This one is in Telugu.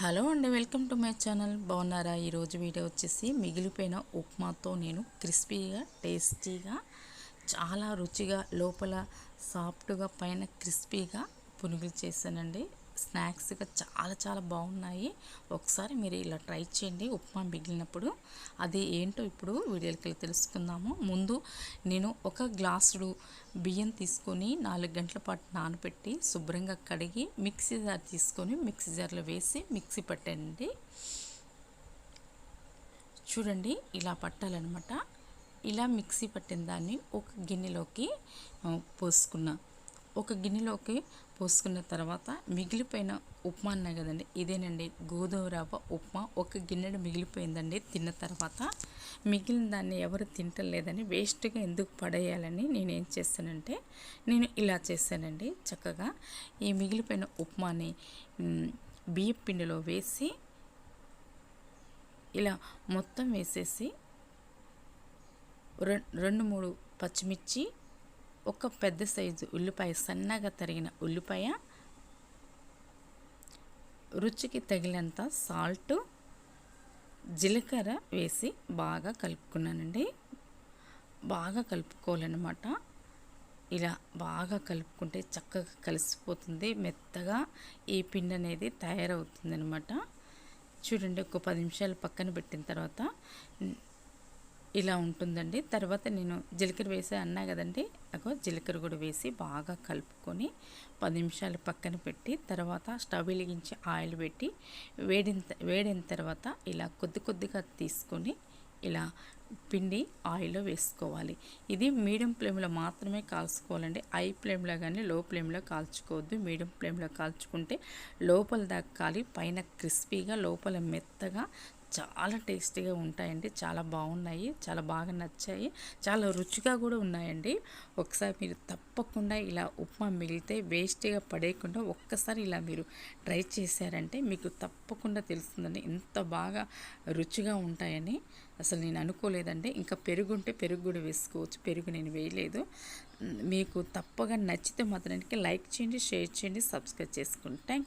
హలో అండి వెల్కమ్ టు మై ఛానల్. బాగున్నారా? ఈరోజు వీడియో వచ్చేసి మిగిలిపోయిన ఉప్మాతో నేను క్రిస్పీగా టేస్టీగా చాలా రుచిగా లోపల సాఫ్ట్గా పైన క్రిస్పీగా పునుగులు చేశానండి. స్నాక్స్గా చాలా చాలా బాగున్నాయి. ఒకసారి మీరు ఇలా ట్రై చేయండి ఉప్మా మిగిలినప్పుడు. అది ఏంటో ఇప్పుడు వీడియోకి తెలుసుకుందాము. ముందు నేను ఒక గ్లాసుడు బియ్యం తీసుకొని నాలుగు గంటల పాటు నానబెట్టి శుభ్రంగా కడిగి మిక్సీ జార్ తీసుకొని మిక్సీ జార్లో వేసి మిక్సీ పట్టండి చూడండి ఇలా పట్టాలన్నమాట. ఇలా మిక్సీ పట్టిన దాన్ని ఒక గిన్నెలోకి పోసుకున్నాను ఒక గిన్నెలోకి పోసుకున్న తర్వాత మిగిలిపోయిన ఉప్మా అన్నా కదండి ఇదేనండి గోధుమ రవ్వ ఉప్మా. ఒక గిన్నెడు మిగిలిపోయిందండి తిన్న తర్వాత మిగిలిన దాన్ని ఎవరు తింటలేదని వేస్ట్గా ఎందుకు పడేయాలని నేను ఏం చేస్తానంటే నేను ఇలా చేశానండి చక్కగా ఈ మిగిలిపోయిన ఉప్మాని బియ్యం పిండిలో వేసి ఇలా మొత్తం వేసేసి రెండు మూడు పచ్చిమిర్చి ఒక పెద్ద సైజు ఉల్లిపాయ సన్నగా తరిగిన ఉల్లిపాయ రుచికి తగినంత సాల్ట్ జీలకర్ర వేసి బాగా కలుపుకున్నానండి. బాగా కలుపుకోవాలన్నమాట. ఇలా బాగా కలుపుకుంటే చక్కగా కలిసిపోతుంది మెత్తగా ఈ పిండి అనేది తయారవుతుంది అనమాట చూడండి ఒక పది నిమిషాలు పక్కన పెట్టిన తర్వాత ఇలా ఉంటుందండి. తర్వాత నేను జీలకర్ర వేసే అన్నా కదండి అగో జీలకర్ర కూడా వేసి బాగా కలుపుకొని పది నిమిషాలు పక్కన పెట్టి తర్వాత స్టవ్ వెలిగించి ఆయిల్ పెట్టి వేడిన వేడిన తర్వాత ఇలా కొద్ది కొద్దిగా తీసుకొని ఇలా పిండి ఆయిల్లో వేసుకోవాలి. ఇది మీడియం ఫ్లేమ్లో మాత్రమే కాల్చుకోవాలండి. హై ఫ్లేమ్లో కానీ లో ఫ్లేమ్లో కాల్చుకోవద్దు. మీడియం ఫ్లేమ్లో కాల్చుకుంటే లోపల దక్కాలి పైన క్రిస్పీగా లోపల మెత్తగా చాలా టేస్టీగా ఉంటాయండి. చాలా బాగున్నాయి. చాలా బాగా నచ్చాయి. చాలా రుచిగా కూడా ఉన్నాయండి. ఒకసారి మీరు తప్పకుండా ఇలా ఉప్మా మిగిలితే వేస్ట్గా పడేయకుండా ఒక్కసారి ఇలా మీరు ట్రై చేశారంటే మీకు తప్పకుండా తెలుస్తుందండి. ఎంత బాగా రుచిగా ఉంటాయని. అసలు నేను అనుకోలేదండి. ఇంకా పెరుగు ఉంటే పెరుగు కూడా వేసుకోవచ్చు. పెరుగు నేను వేయలేదు. మీకు తప్పగా నచ్చితే మాత్రానికి లైక్ చేయండి షేర్ చేయండి సబ్స్క్రైబ్ చేసుకోండి థ్యాంక్ యూ